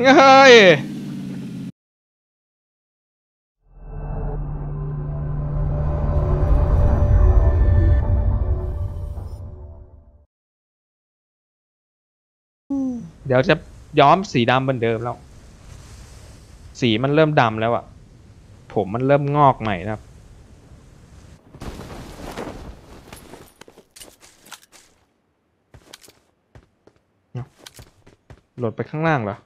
เฮ้ยเดี๋ยวจะย้อมสีดำเหมือนเดิมแล้ว สีมันเริ่มดำแล้วอะผมมันเริ่มงอกใหม่นะครับโหลดไปข้างล่างเหรอ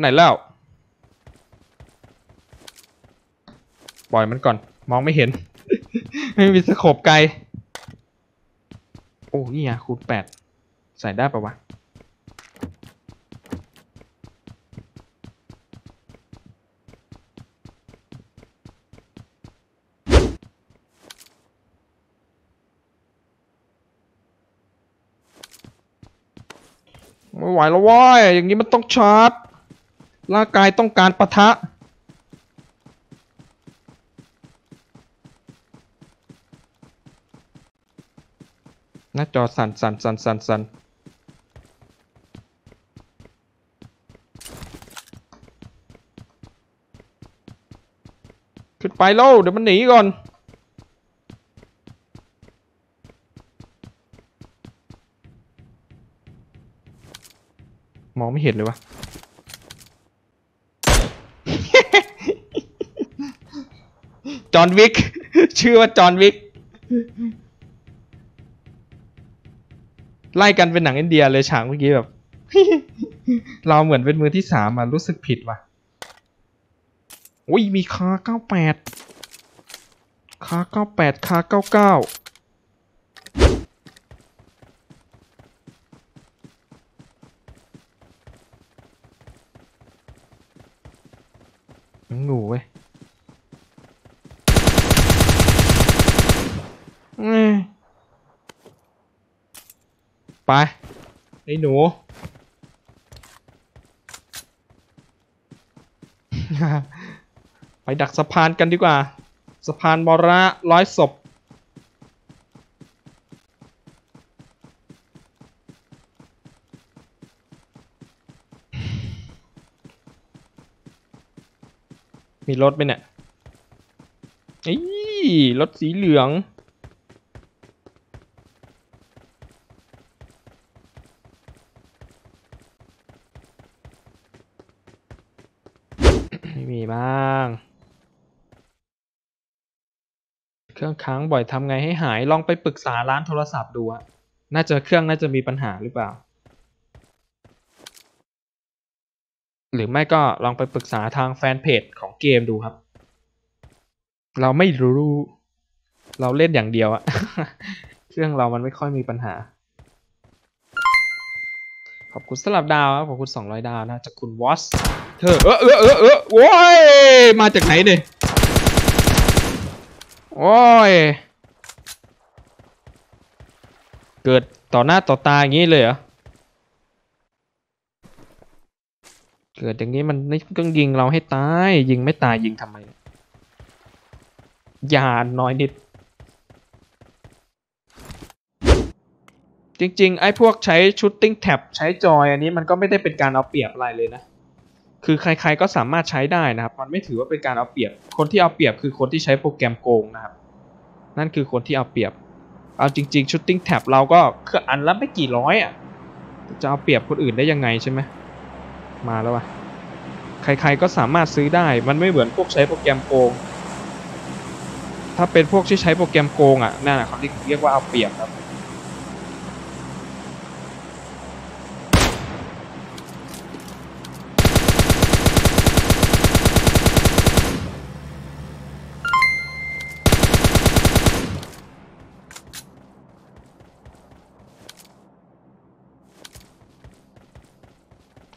ไปไหนแล้ว ปล่อยมันก่อน มองไม่เห็น ไม่มีสโคปไกล โอ้นี่อะคูณแปดใส่ได้ปะวะไม่ไหวแล้วว้ยอย่างนี้มันต้องชาร์จ ร่างกายต้องการปะทะ หน้าจอสั่นสั่นสั่นสั่นสั่นขึ้นไปแล้วเดี๋ยวมันหนีก่อนมองไม่เห็นเลยวะ จอห์นวิก ชื่อว่าจอห์นวิก ไล่กันเป็นหนังอินเดียเลยฉากเมื่อกี้แบบ เราเหมือนเป็นมือที่สามอะ รู้สึกผิดว่ะอุ้ยมีคาเก้าแปดคาเก้าแปดคาเก้าเก้างูเว้ยเอ้ย ไปไอ้หนูไปดักสะพานกันดีกว่า สะพานมรณะร้อยศพมีรถไหมเนี่ยไอีรถสีเหลือง ไม่มีบ้าง เค้างบ่อยทำไงให้หายลองไปปรึกษาร้านโทรศัพท์ดูอะน่าจะเครื่องน่าจะมีปัญหาหรือเปล่า หรือไม่ก็ลองไปปรึกษาทางแฟนเพจของเกมดูครับ เราไม่รู้เราเล่นอย่างเดียวอะเครื่องเรามันไม่ค่อยมีปัญหา ขอบคุณสลับดาวครับขอบคุณ200 ดาวนะจากคุณวอสเธอเออเออเออเออโว้ยมาจากไหนเนี่ย โอ้ย เกิดต่อหน้าต่อตาอย่างนี้เลยเหรอ เกิดอย่างนี้มันไม่ต้องยิงเราให้ตาย ยิงไม่ตายยิงทำไมยาน้อยนิด จริงๆ ไอ้พวกใช้ชุดติ้งแท็บใช้จอยอันนี้มันก็ไม่ได้เป็นการเอาเปรียบอะไรเลยนะ คือใครๆก็สามารถใช้ได้นะครับ มันไม่ถือว่าเป็นการเอาเปรียบ คนที่เอาเปรียบคือคนที่ใช้โปรแกรมโกงนะครับ นั่นคือคนที่เอาเปรียบ เอาจริงๆชุดติ้งแท็บเราก็คืออันละไม่กี่ร้อยอะ จะเอาเปรียบคนอื่นได้ยังไงใช่ไหม มาแล้ววะใครๆก็สามารถซื้อได้ มันไม่เหมือนพวกใช้โปรแกรมโกง ถ้าเป็นพวกที่ใช้โปรแกรมโกงอะ นั่นแหละเขาเรียกว่าเอาเปรียบครับ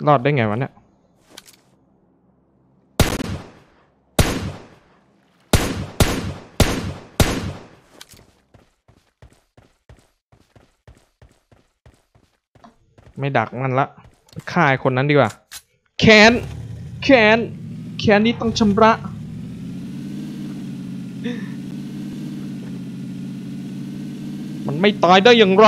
รอดได้ไงวะเนี่ย ไม่ดักมันละฆ่าไอ้คนนั้นดีกว่าแคแค้น แค้น แค้นนี้ต้องชำระมันไม่ตายได้อย่างไร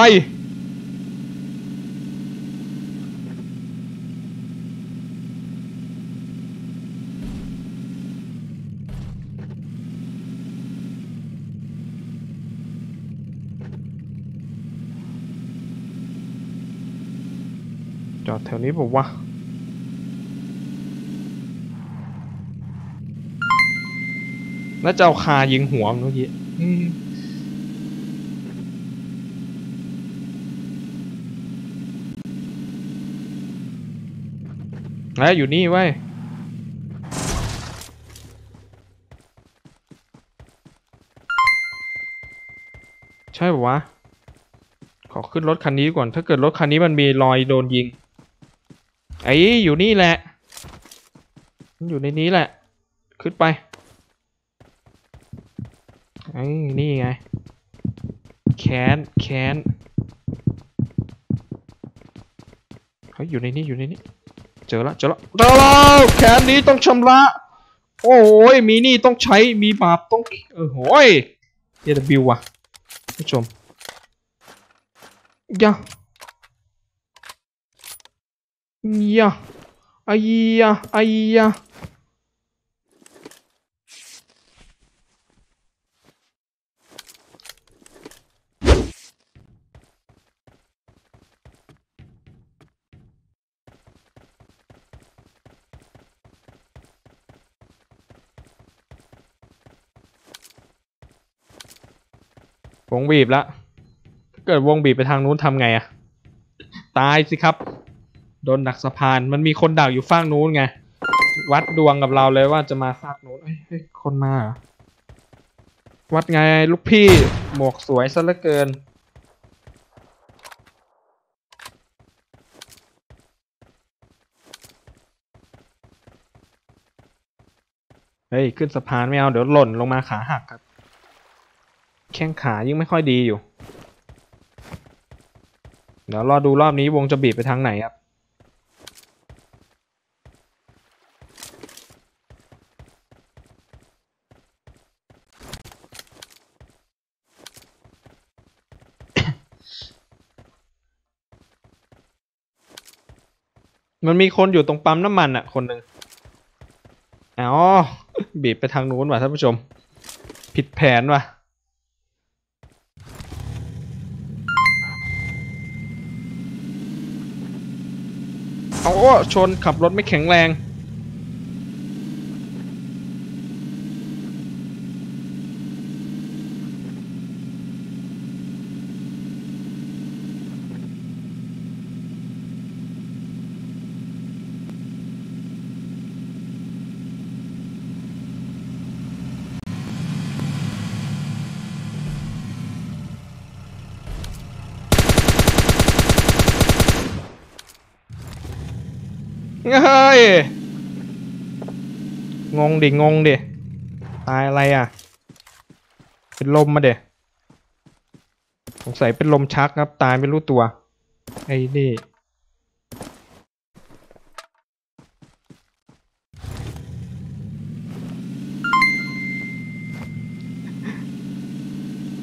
จอดแถวนี้ผมว่าน่าจะเอาคายิงหัวมันเมื่อกี้อืมเอ้ยอยู่นี่เว้ยใช่ปะวะ ขอขึ้นรถคันนี้ก่อน ถ้าเกิดรถคันนี้มันมีรอยโดนยิง ไอ้อยู่นี่แหละมันอยู่ในนี้แหละ ขึ้นไปไอ้นี่ไงแคนแคนเฮ้ยอยู่ในนี้อยู่ในนี้ เจอละเจอละเจอแล้วแคนนี้ต้องชำระ โอ้ยมีนี่ต้องใช้ มีบาปต้อง เออโหยเอวิวว่ะผู้ชมยะ ยะไอ้ยะไอ้ยะวงบีบละ เกิดวงบีบไปทางนู้นทำไงอะตายสิครับ โดนดักสะพาน มันมีคนดักอยู่ฝั่งนู้นไง วัดดวงกับเราเลยว่าจะมาฝั่งนู้นเฮ้ยคนมาเหรอวัดไงลูกพี่หมวกสวยซะเหลือเกิน เฮ้ย ขึ้นสะพานไม่เอา เดี๋ยวหล่นลงมาขาหักครับ แข้งขายิ่งไม่ค่อยดีอยู่ เดี๋ยวรอดูรอบนี้วงจะบีบไปทางไหนครับ มันมีคนอยู่ตรงปั๊มน้ำมันอะ คนหนึ่งอ๋อบีบไปทางนู้นว่ะท่านผู้ชม ผิดแผนว่ะเอาโอ้ชนขับรถไม่แข็งแรง เฮ้ย งงดิ งงดิ ตายอะไรอะ เป็นลมมาเดะสงสัยเป็นลมชักครับ ตายไม่รู้ตัว ไอ้นี่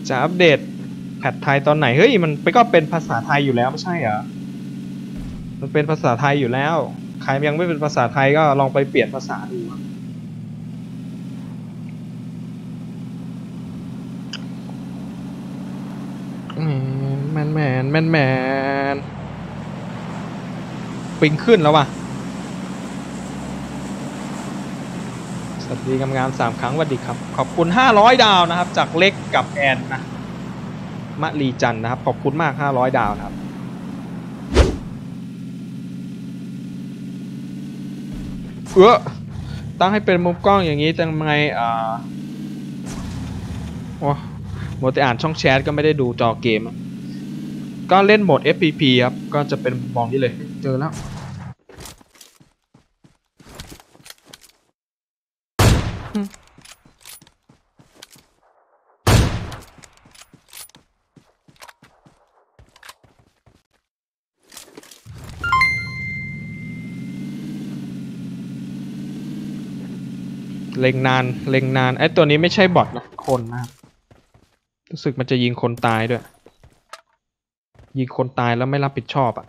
จะอัปเดตแพทไทยตอนไหน เฮ้ย มันไปก็เป็นภาษาไทยอยู่แล้วไม่ใช่เหรอ มันเป็นภาษาไทยอยู่แล้ว ใครยังไม่เป็นภาษาไทยก็ลองไปเปลี่ยนภาษาดูแมนแมนแมนแมนปิงขึ้นแล้วว่ะ สวัสดีงามๆสามครั้งสวัสดีครับ ขอบคุณ 500 ดาวนะครับ จากเล็กกับแอนนะมะลีจันนะครับ ขอบคุณมาก 500 ดาวนะครับ เออตั้งให้เป็นมุมกล้องอย่างนี้จังไงอ่าโอ้โมดแต่อ่านช่องแชทก็ไม่ได้ดูจอเกม ก็เล่นโหมด FPP ครับ ก็จะเป็นมุมมองนี้เลย เจอแล้ว เล็งนานเล็งนานไอ้ตัวนี้ไม่ใช่บอทนะคนนะรู้สึกมันจะยิงคนตายด้วย ยิงคนตายแล้วไม่รับผิดชอบอะ่ะ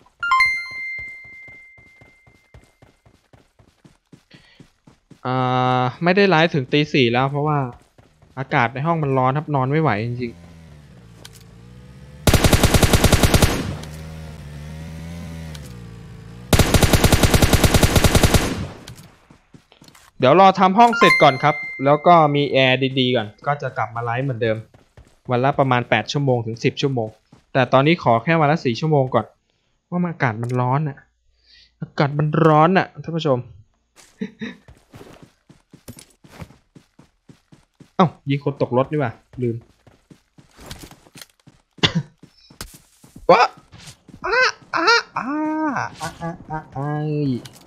อ่าไม่ได้ไลฟ์ถึงตีสี่แล้วเพราะว่าอากาศในห้องมันร้อนครับนอนไม่ไหวจริงๆ ดี๋ยวรอทำห้องเสร็จก่อนครับ แล้วก็มีแอร์ดีๆก่อน ก็จะกลับมาไลฟ์เหมือนเดิม วันละประมาณ 8 ชั่วโมงถึง 10 ชั่วโมง แต่ตอนนี้ขอแค่วันละ 4 ชั่วโมงก่อน ว่าอากาศมันร้อนอะอากาศมันร้อนอะท่านผู้ชม เอ้ายิงคนตกรถนี่ว่ะลืมวะอ้าอ้าอ้าอ้าอ้าอ้า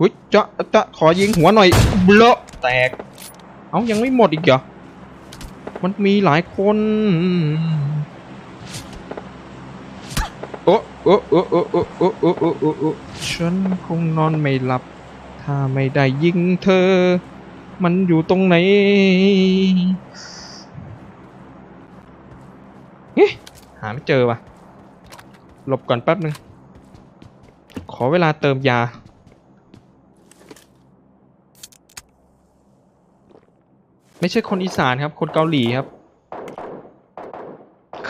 อ้ายหุ้ยเจาะเจาะขอยิงหัวหน่อยเบลอะแตก เอ้ายังไม่หมดอีกเหรอ มันมีหลายคน โอ้โอ้โอ้โอ้โอ้โอ้โอ้โอ้โอ้โอ้ฉันคงนอนไม่หลับ ถ้าไม่ได้ยิงเธอ มันอยู่ตรงไหนเฮ้ยหาไม่เจอว่ะ หลบก่อนแป๊บนึง ขอเวลาเติมยา ไม่ใช่คนอีสานครับ คนเกาหลีครับ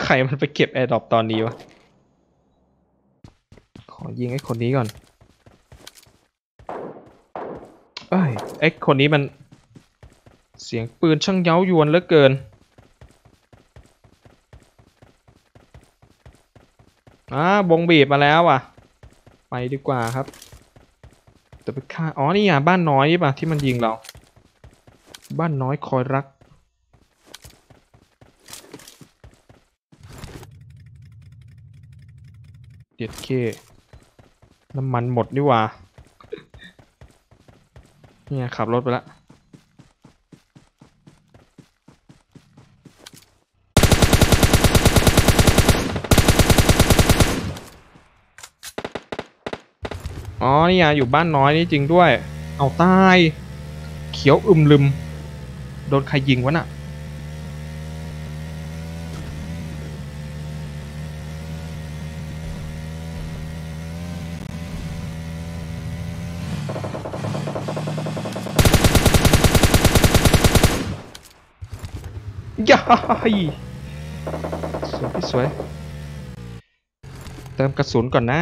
ใครมันไปเก็บแอร์ดรอปตอนนี้วะ ขอยิงไอ้คนนี้ก่อน เอ้ยไอ้คนนี้มัน เสียงปืนช่างเย้ายวนเหลือเกิน อ่าบงบีบมาแล้วอะ ไปดีกว่าครับจะไปฆ่า อ๋อ นี่อะบ้านน้อยนี่ป่ะที่มันยิงเรา บ้านน้อยคอยรัก เด็ดเค น้ำมันหมดนี่ว่า เนี่ยขับรถไปล้วอ๋อ นี่อะอยู่บ้านน้อยนี่จริงด้วย เอาตาย เขียวอึมลืม โดนใครยิงวะน่ะย้ายสวยพี่สวย เติมกระสุนก่อนนะ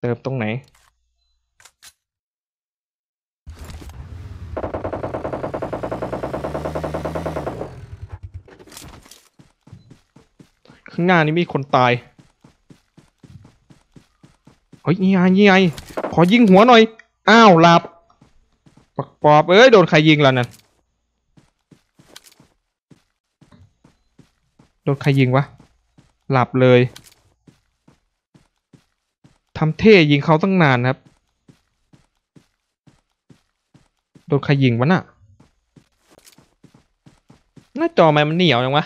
เติมตรงไหนางหน้านี่มีคนตาย เฮ้ยนี่ไงนี่ไงขอยิงหัวหน่อย อ้าวหลับปักปอบเอ้ยโดนใครยิงแล้วนั่นโดนใครยิงวะ หลับเลยทำเท่ยิงเขาตั้งนานครับ โดนใครยิงวะน่ะ หน้าจอไมมันเหนียวจังวะ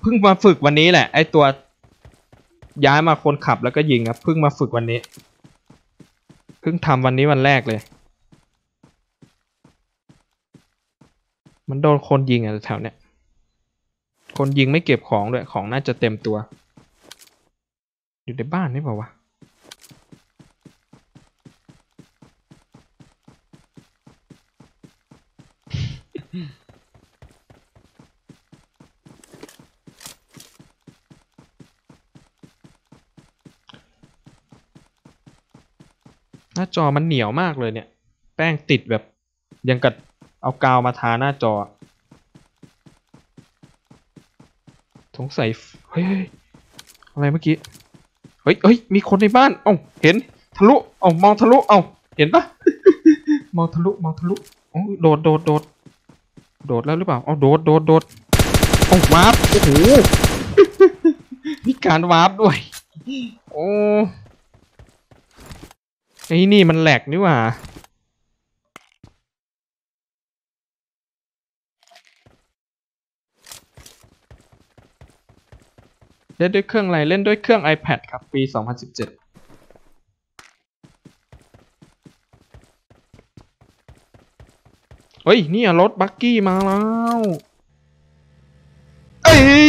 เพิ่งมาฝึกวันนี้แหละ ไอตัวย้ายมาคนขับแล้วก็ยิงครับเพิ่งมาฝึกวันนี้เพิ่งทำวันนี้วันแรกเลย มันโดนคนยิงอะแถวเนี้ยคนยิงไม่เก็บของด้วยของน่าจะเต็มตัว อยู่ในบ้านนี่เปล่าวะ น้าจอมันเหนียวมากเลยเนี่ย แป้งติดแบบยังกับเอากาวมาทาหน้าจอสงสัยเฮ้ยยอะไรเมื่อกี้เฮ้ยเฮ้ยมีคนในบ้านเอ้าเห็นทะลุเอ้ามองทะลุเอ้าเห็นปะมองทะลุมองทะลุโอ้โดดโดดโดดโดดแล้วหรือเปล่าเอ้าโดดโดดโดดเอ้าวาร์ปโอ้โหมีการวาร์ปด้วยโอ้ ไอ้นี่มันแหลกนี่หว่าเล่นด้วยเครื่องอะไร เล่นด้วยเครื่อง iPad ครับ ปี 2017เฮ้ย นี่รถบักกี้มาแล้ว เอ้ย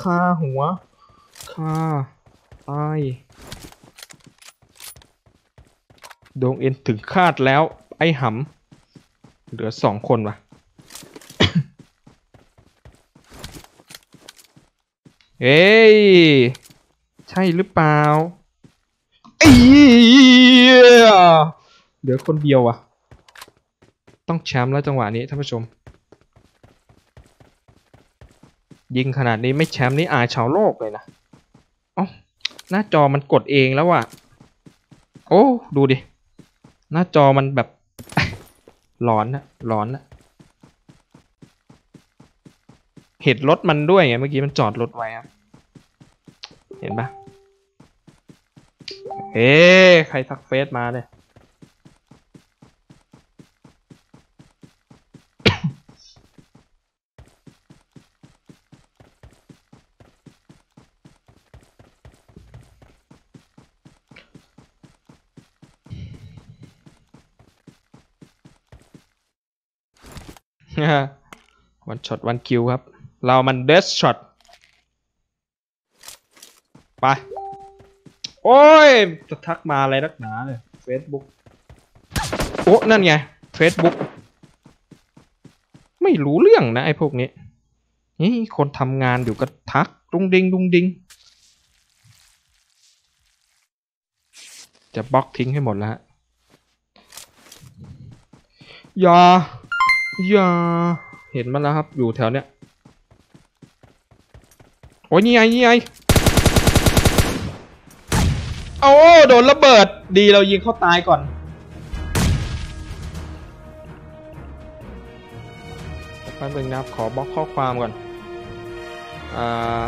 คาหัวคาตาย ดวงเอ็นถึงคาดแล้ว ไอ้หำเหลือสองคนวะเอ้ย ใช่หรือเปล่าเอ้ยเหลือคนเดียวอะต้องแชมป์แล้วจังหวะนี้ท่านผู้ชม ยิงขนาดนี้ไม่แชมป์นี่อายชาวโลกเลยนะอ๋อหน้าจอมันกดเองแล้วอะโอ้ ดูดิ หน้าจอมันแบบร้อนนะร้อนนะเห็นรถมันด้วยไงเมื่อกี้มันจอดรถไว้ครับ เห็นปะเอ๊ะใครทักเฟซมาเนี่ย วันช็อตวันคิวครับ เรามันเดสช็อตไป โอ้ย จะทักมาอะไรนักหนาเลย Facebook โอ้นั่นไง Facebook ไม่รู้เรื่องนะไอ้พวกนี้นี่คนทำงานอยู่ก็ทักดุงดิงดุงดิง จะบล็อกทิ้งให้หมดแล้วฮะอย่า อย่าเห็นมันแล้วครับ อยู่แถวเนี้ย โอ้ยนี่ไงนี่ไงโอ้โดนระเบิด ดีเรายิงเขาตายก่อน แป๊บนึงนะครับ ขอบล็อกข้อความก่อน อ่า